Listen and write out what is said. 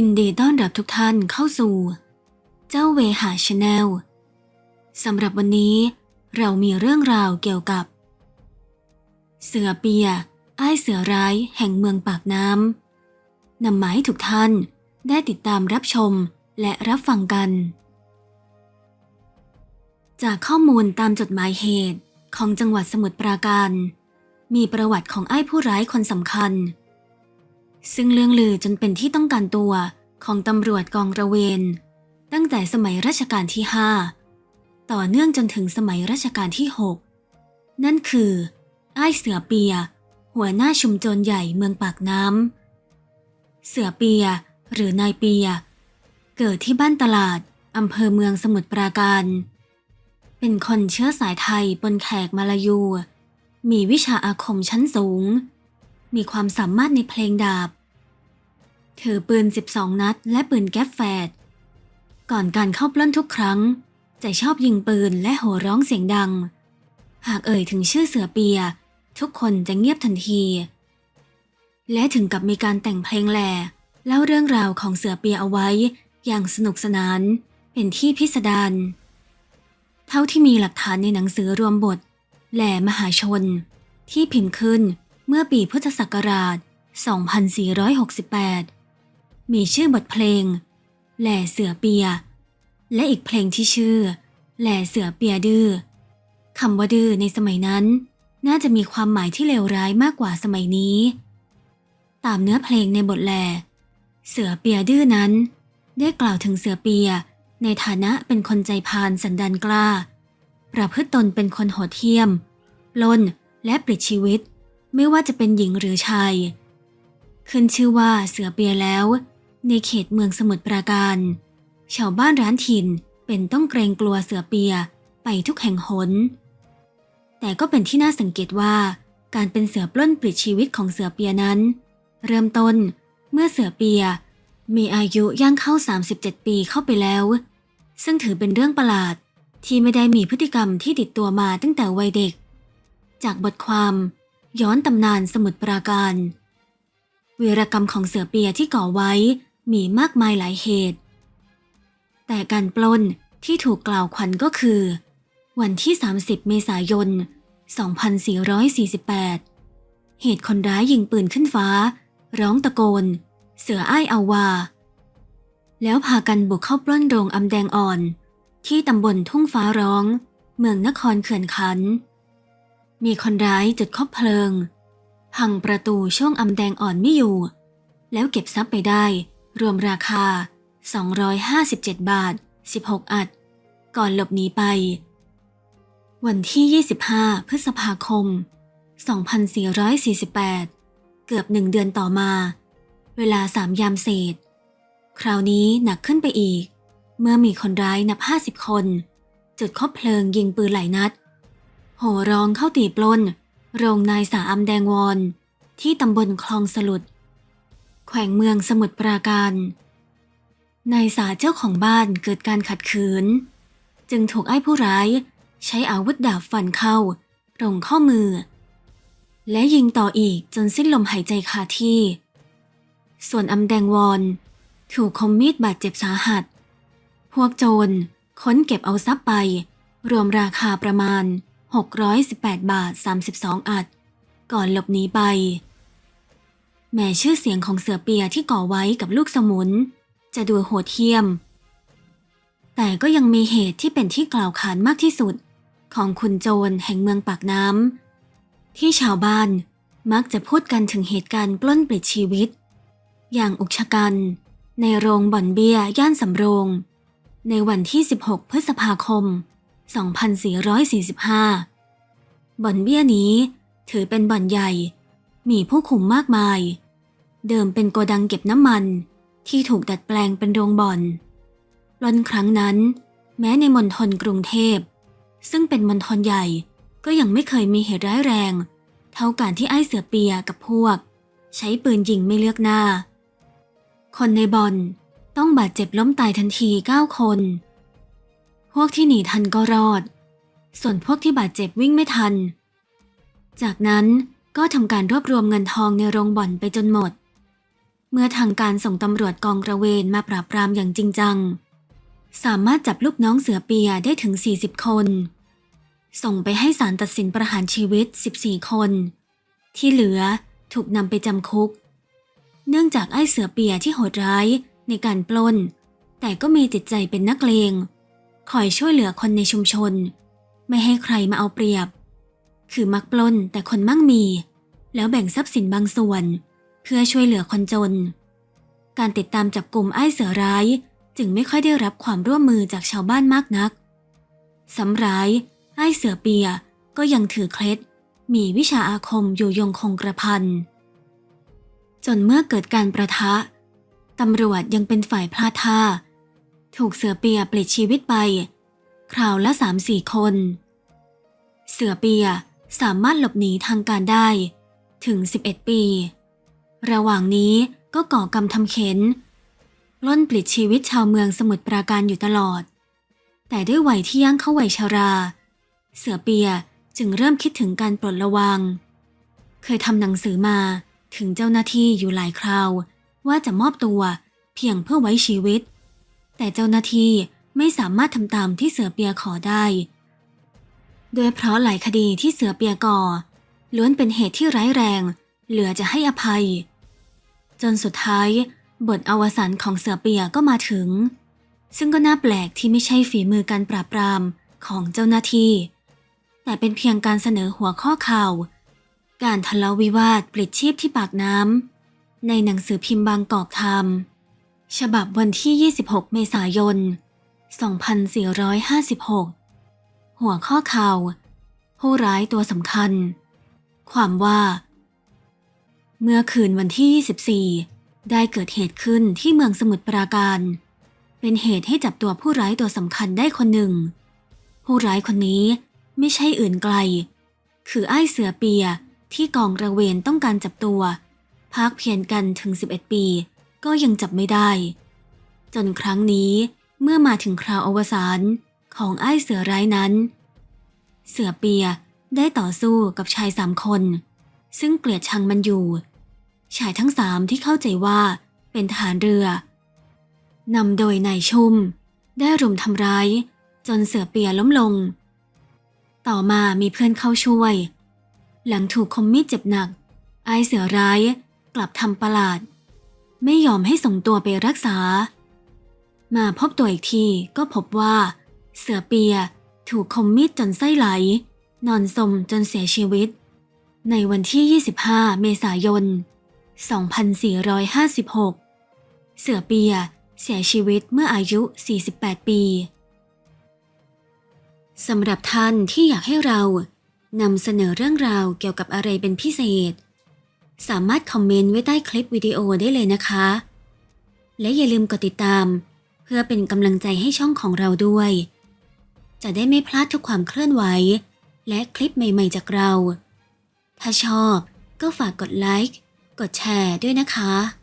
ยินดีต้อนรับทุกท่านเข้าสู่ เจ้าเวหาชาแนลสำหรับวันนี้เรามีเรื่องราวเกี่ยวกับ เสือเปียอ้ายเสือร้ายแห่งเมืองปากน้ำนำหมาให้ทุกท่านได้ติดตามรับชมและรับฟังกัน จากข้อมูลตามจดหมายเหตุของจังหวัดสมุทรปราการ มีประวัติของไอ้ผู้ร้ายคนสำคัญ ซึ่งเรื่องลือจนเป็นที่ต้องการตัวของตำรวจกองระเวน ตั้งแต่สมัยรัชกาลที่ 5 ต่อเนื่องจนถึงสมัยรัชกาลที่ 6 นั่นคือไอ้ายเสือเปีย หัวหน้าชุมโจรใหญ่เมืองปากน้ำ เสือเปีย หรือนายเปีย เกิดที่บ้านตลาดอำเภอเมืองสมุทรปราการ เป็นคนเชื้อสายไทยปนแขกมาลายู มีวิชาอาคมชั้นสูง มีความสามารถในเพลงดาบ ถือปืน 12 นัด และปืนแก๊ปแฟด ก่อนการเข้าปล้นทุกครั้ง จะชอบยิงปืนและโห่ร้องเสียงดัง หากเอ่ยถึงชื่อเสือเปีย ทุกคนจะเงียบทันที และถึงกับมีการแต่งเพลงแหล่เล่าเรื่องราวของเสือเปียเอาไว้ อย่างสนุกสนาน เป็นที่พิสดารเท่าที่มีหลักฐานในหนังสือรวมบท แหล่มหาชน ที่พิมพ์ขึ้นเมื่อปีพุทธศักราช 2468 มีชื่อบทเพลง แหล่เสือเปีย และอีกเพลงที่ชื่อ แหล่เสือเปียดื้อคำว่าดื้อในสมัยนั้น น่าจะมีความหมายที่เลวร้ายมากกว่าสมัยนี้ ตามเนื้อเพลงในบทแหล่เสือเปียดื้อนั้น ได้กล่าวถึงเสือเปียในฐานะเป็นคนใจพานสันดานกล้า ประพฤติตนเป็นคนโหดเหี้ยมปล้นและปลิดชีวิต ไม่ว่าจะเป็นหญิงหรือชาย ขึ้นชื่อว่าเสือเปียแล้ว ในเขตเมืองสมุทรปราการ ชาวบ้านร้านถิ่นเป็นต้องเกรงกลัวเสือเปียไปทุกแห่งหน แต่ก็เป็นที่น่าสังเกตว่า การเป็นเสือปล้นปลิดชีวิตของเสือเปียนั้น เริ่มต้นเมื่อเสือเปียมีอายุย่างเข้า 37 ปีเข้าไปแล้ว ซึ่งถือเป็นเรื่องประหลาดที่ไม่ได้มีพฤติกรรมที่ติดตัวมาตั้งแต่วัยเด็ก จากบทความย้อนตำนานสมุทรปราการวีรกรรมของเสือเปียที่ก่อไว้ มีมากมายหลายเหตุ แต่การปล้นที่ถูกกล่าวขวัญก็คือ วันที่ 30 เมษายน 2448 เหตุคนร้ายยิงปืนขึ้นฟ้า ร้องตะโกน เสืออ้ายอาวา แล้วพากันบุกเข้าปล้นโรงอำแดงอ่อน ที่ตำบลทุ่งฟ้าร้อง เมืองนครเขื่อนขัน มีคนร้ายจุดคบเพลิง พังประตูช่วงอำแดงอ่อนไม่อยู่ แล้วเก็บทรัพย์ไปได้ รวมราคา 257 บาท 16 อัด ก่อนหลบหนีไป วันที่ 25 พฤษภาคม 2448 เกือบหนึ่งเดือนต่อมา เวลาสามยามเศษ คราวนี้หนักขึ้นไปอีก เมื่อมีคนร้ายนับ 50 คน จุดคบเพลิงยิงปืนหลายนัด โห่ร้องเข้าตีปล้น โรงนายสาอำแดงวอนที่ตำบลคลองสลุด แขวงเมืองสมุทรปราการ นายสาเจ้าของบ้านเกิดการขัดขืน จึงถูกไอ้ผู้ร้าย ใช้อาวุธดาบฟันเข้าตรงข้อมือ และยิงต่ออีกจนสิ้นลมหายใจคาที่ ส่วนอำแดงวอน ถูกคมมีดบาดเจ็บสาหัส พวกโจรค้นเก็บเอาทรัพย์ไป รวมราคาประมาณ 618 บาท 32 อัด ก่อนหลบหนีไป แม้ชื่อเสียงของเสือเปียที่ก่อไว้กับลูกสมุน จะดูโหดเหี้ยม แต่ก็ยังมีเหตุที่เป็นที่กล่าวขานมากที่สุด ของคุณโจรแห่งเมืองปากน้ำที่ชาวบ้านมักจะพูดกันถึงเหตุการณ์ปล้นปลิดชีวิต อย่างอุกชะกัน ในโรงบ่อนเบียร์ย่านสำโรง ในวันที่ 16 พฤษภาคม 2445 บ่อนเบี้ยนี้ถือเป็นบ่อนใหญ่ มีผู้คุมมากมาย เดิมเป็นโกดังเก็บน้ำมันที่ถูกดัดแปลงเป็นโรงบ่อนปล้นครั้งนั้น แม้ในมณฑลกรุงเทพ ซึ่งเป็นมณฑลใหญ่ก็ยังไม่เคยมีเหตุร้ายแรง เท่าการที่ไอ้เสือเปียกับพวก ใช้ปืนยิงไม่เลือกหน้า คนในบ่อนต้องบาดเจ็บล้มตายทันที9คน พวกที่หนีทันก็รอด ส่วนพวกที่บาดเจ็บวิ่งไม่ทัน จากนั้นก็ทำการรวบรวมเงินทองในโรงบ่อนไปจนหมด เมื่อทางการส่งตำรวจกองระเวนมาปราบปรามอย่างจริงจัง สามารถจับลูกน้องเสือเปียได้ถึง 40 คน ส่งไปให้ศาลตัดสินประหารชีวิต 14 คน ที่เหลือถูกนำไปจำคุก เนื่องจากไอ้เสือเปียที่โหดร้ายในการปล้น แต่ก็มีจิตใจเป็นนักเลง คอยช่วยเหลือคนในชุมชน ไม่ให้ใครมาเอาเปรียบ คือมักปล้นแต่คนมั่งมี แล้วแบ่งทรัพย์สินบางส่วน พื่อช่วยเหลือคนจน การติดตามจับกลุ่มไอ้เสือร้ายจึงไม่ค่อยได้รับความร่วมมือจากชาวบ้านมากนักสำร้ายไอ้เสือเปียก็ยังถือเคล็ด มีวิชาอาคมอยู่ยงคงกระพัน จนเมื่อเกิดการประทะตำรวจยังเป็นฝ่ายพลาดท่า ถูกเสือเปียปลิดชีวิตไป คราวละสามสี่คน เสือเปียสามารถหลบหนีทางการได้ถึง 11 ปี ระหว่างนี้ก็ก่อกรรมทำเข็นล้นปลิดชีวิตชาวเมืองสมุทรปราการอยู่ตลอด แต่ด้วยวัยที่ย่างเข้าวัยชารา เสือเปียจึงเริ่มคิดถึงการปลดระวางเคยทำหนังสือมาถึงเจ้าหน้าที่อยู่หลายคราว ว่าจะมอบตัวเพียงเพื่อไว้ชีวิต แต่เจ้าหน้าที่ไม่สามารถทำตามที่เสือเปียขอได้ด้วยเพราะหลายคดีที่เสือเปียก่อล้วนเป็นเหตุที่ร้ายแรง เหลือจะให้อภัย จนสุดท้ายบทอวสานของเสือเปียก็มาถึง ซึ่งก็น่าแปลกที่ไม่ใช่ฝีมือการปราบปรามของเจ้าหน้าที่ แต่เป็นเพียงการเสนอหัวข้อข่าว การทะเลาะวิวาทปลิดชีพที่ปากน้ำในหนังสือพิมพ์บางกอกไทม์ฉบับวันที่ 26 เมษายน 2456 หัวข้อข่าว ผู้ร้ายตัวสำคัญ ความว่า เมื่อคืนวันที่ 24 ได้เกิดเหตุขึ้นที่เมืองสมุทรปราการ เป็นเหตุให้จับตัวผู้ร้ายตัวสำคัญได้คนหนึ่ง ผู้ร้ายคนนี้ไม่ใช่อื่นไกล คือไอ้เสือเปียที่กองระเวนต้องการจับตัวพักเพียรกันถึง 11 ปี ก็ยังจับไม่ได้ จนครั้งนี้เมื่อมาถึงคราวอวสานของไอ้เสือร้ายนั้น เสือเปียได้ต่อสู้กับชายสามคน ซึ่งเกลียดชังมันอยู่ ชายทั้งสามที่เข้าใจว่าเป็นทหารเรือนำโดยนายชุ่มได้รุมทำร้าย จนเสือเปียล้มลง ต่อมามีเพื่อนเข้าช่วย หลังถูกคมมีดเจ็บหนัก ไอเสือร้ายกลับทำประหลาด ไม่ยอมให้ส่งตัวไปรักษา มาพบตัวอีกทีก็พบว่า เสือเปียถูกคมมีดจนไส้ไหล นอนสมจนเสียชีวิต ในวันที่ 25 เมษายน 2456 เสือเปียเสียชีวิตเมื่ออายุ 48 ปี สำหรับท่านที่อยากให้เรานำเสนอเรื่องราวเกี่ยวกับอะไรเป็นพิเศษ สามารถคอมเมนต์ไว้ใต้คลิปวิดีโอได้เลยนะคะ และอย่าลืมกดติดตาม เพื่อเป็นกำลังใจให้ช่องของเราด้วย จะได้ไม่พลาดทุกความเคลื่อนไหว และคลิปใหม่ๆจากเรา ถ้าชอบก็ฝากกดไลค์ กดแชร์ด้วยนะคะ